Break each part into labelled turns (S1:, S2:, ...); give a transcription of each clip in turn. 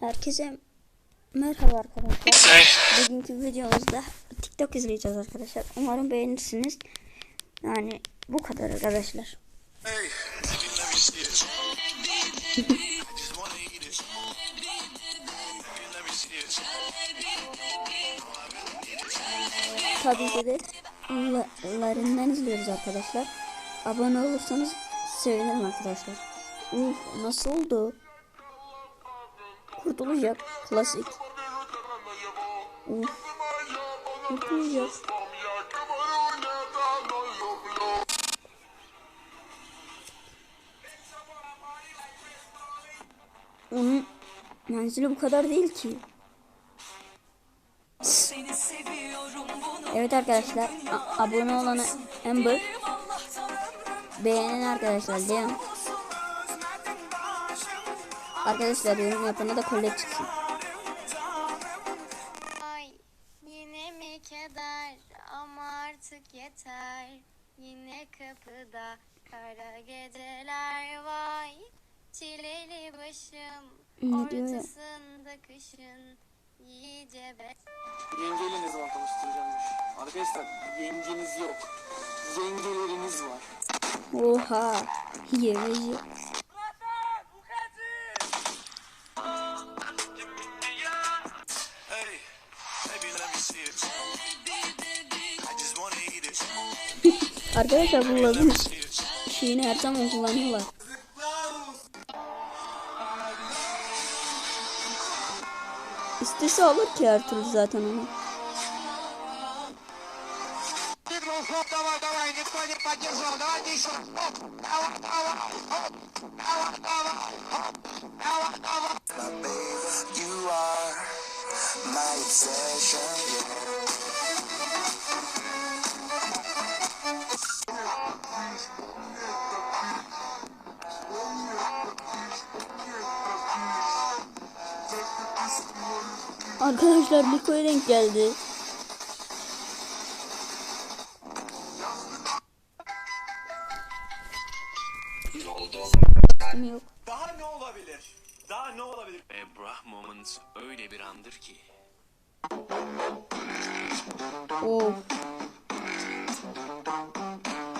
S1: Herkese merhaba arkadaşlar. Bugünkü videomuzda TikTok izleyeceğiz arkadaşlar. Umarım beğenirsiniz. Yani bu kadar arkadaşlar. Tabii ki de onlarından izliyoruz arkadaşlar. Abone olursanız sevinirim arkadaşlar. Uf nasıl oldu? Kurtulacak. Klasik. Uf. Kurtulacak. Onun menzili bu kadar değil ki. Evet arkadaşlar abone olanı Amber beğenen arkadaşlar Leon Arkadaşlar yorum yapana da kolye çıksın.
S2: Ay yine mi keder ama artık yeter Yine kapıda kara geceler vay Çileli başım
S1: Ne diyor ya?
S2: ortasında kışın iyice be
S3: Yengeyle ne zaman tanıştıracağımmış? Arkadaşlar yengeniz yok. Yengeleriniz var.
S1: Oha. Yemeci. Arkadaşlar bu
S4: lazım
S1: şeyini her zaman kullanıyorlar. İstese alır ki her türlü zaten onu.
S4: My obsession
S1: Arkadaşlar Niko'ya denk geldi. Yok.
S5: Daha ne olabilir? Daha ne olabilir?
S6: Ve Brah Moments öyle bir andır ki.
S1: Oo.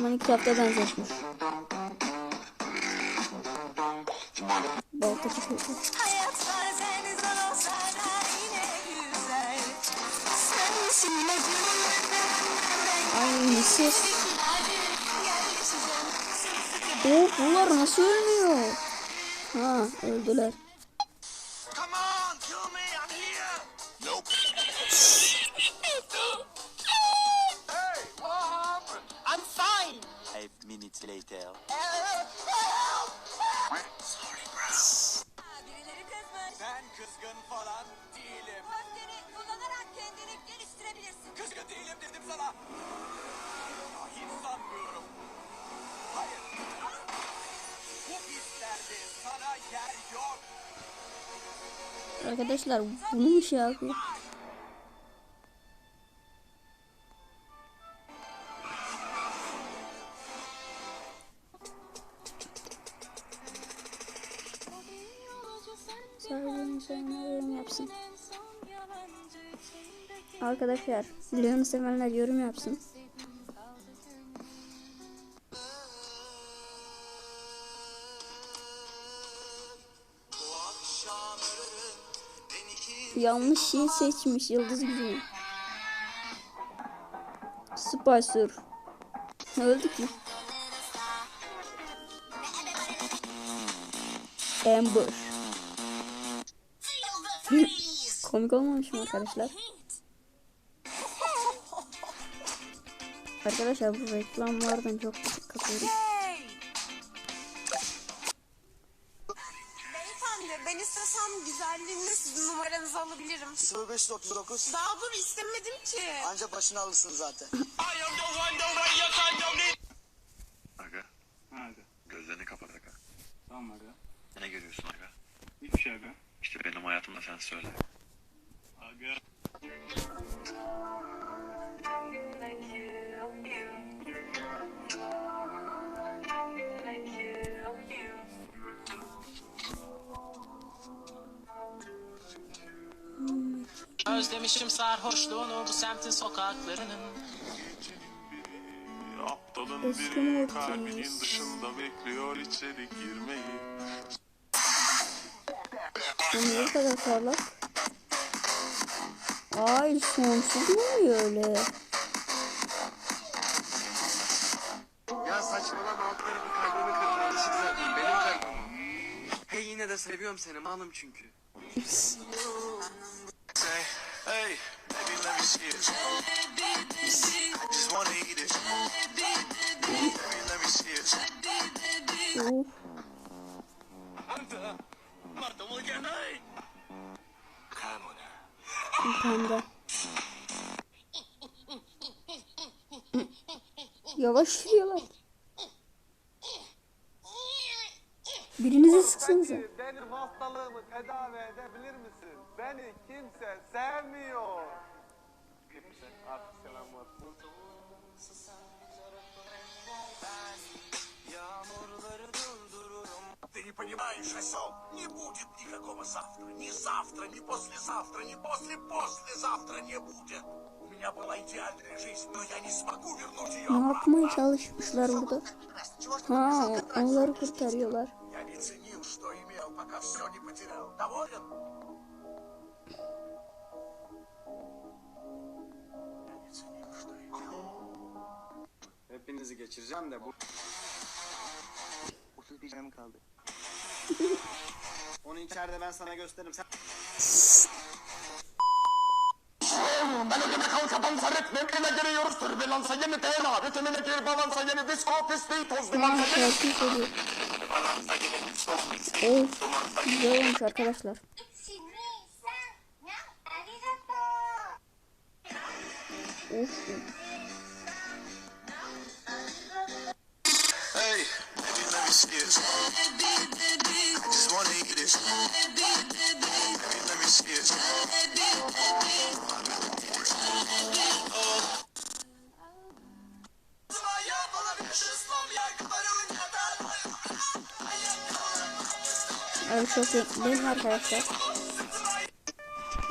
S1: Minecraft'a benzetmiş. Balta çıkıyor. Ses. Oo bunlar nasıl ölmüyor? Ha öldüler.
S4: Come on, kill me, I'm here. Nope.
S7: Hey, what happened? I'm fine.
S5: Five minutes later.
S4: Sorry, bro.
S8: Birileri kızmış
S5: Ben kızgın falan değilim.
S8: Öfkeni kullanarak kendini geliştirebilirsin
S5: Kızgın değilim dedim sana. Sanmıyorum. Hayır. Bu hislerde sana yer yok.
S1: Arkadaşlar bunu mu şey yapıyor? Yapsın. Arkadaşlar Leon'u sevenler yorum yapsın. Yanlış şey seçmiş yıldız gibi. Spicer. Öldü ki. Amber. Komik olmamış mı arkadaşlar? Arkadaşlar bu reklamlardan çok kapıyorum.
S9: Beyefendi ben istesem güzelliğimle sizin numaranızı alabilirim.
S7: 0539.
S9: Daha dur istemedim ki.
S7: Anca başını alırsın zaten.
S10: Aga
S3: Nerede?
S10: gözlerini kapat aga.
S3: Tamam aga.
S10: Ne görüyorsun aga?
S3: Hiçbir şey aga.
S10: İşte benim hayatımda sen söyle.
S3: Aga.
S11: Özlemişim sarhoşluğunu bu semtin sokaklarının.
S4: Aptalın
S1: Eski
S4: biri kalbinin dışında bekliyor içeri girmeyi.
S1: Bu ne kadar parlak? Ay sonsuz mu oluyor öyle?
S3: Ya saçmalama alt tarafı kalbimi kırdın. Zaten. Benim kalbim. Hey yine de seviyorum seni. Malım çünkü.
S1: Of. Daha. Yavaş yürüyorlar. Birinizi sıksanıza.
S5: Benim hastalığımı tedavi edebilir misin? Beni kimse sevmiyor.
S7: Ты не понимаешь, осел, не будет никакого завтра. Ни завтра, ни послезавтра, ни после-послезавтра не будет. У меня была идеальная жизнь, но я не смогу вернуть ее.
S1: Ne yapmaya çalışmışlar burada? Ha, onları kurtarıyorlar.
S7: Я не ценил, что имел, пока все не потерял. Доволен?
S3: Hepinizi geçireceğim de bu... 31 canım kaldı. Onu içeride ben sana gösteririm. Sen...
S7: Ben ödeme kalkapansa ritmimine giriyoruz. Türbülansa yeni DNA, vitamine gir balansa yeni disko, pisliği toz duman.
S1: Aa, şarkı söylüyor. Of, güzel olmuş arkadaşlar. Of, abi çok mi arkadaşlar?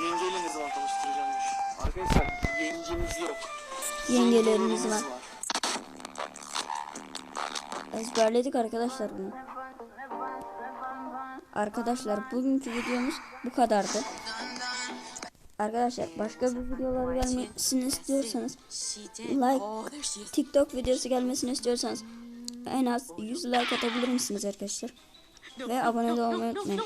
S3: Yengeyle ne zaman tanıştıracağımmış. Arkadaşlar yengemiz yok.
S1: Yengelerimiz var. Ezberledik arkadaşlar bunu. Arkadaşlar bugünkü videomuz bu kadardı. Arkadaşlar başka bir videolar gelmesini istiyorsanız like TikTok videosu gelmesini istiyorsanız en az 100 like atabilir misiniz arkadaşlar? Ve abone olmayı unutmayın.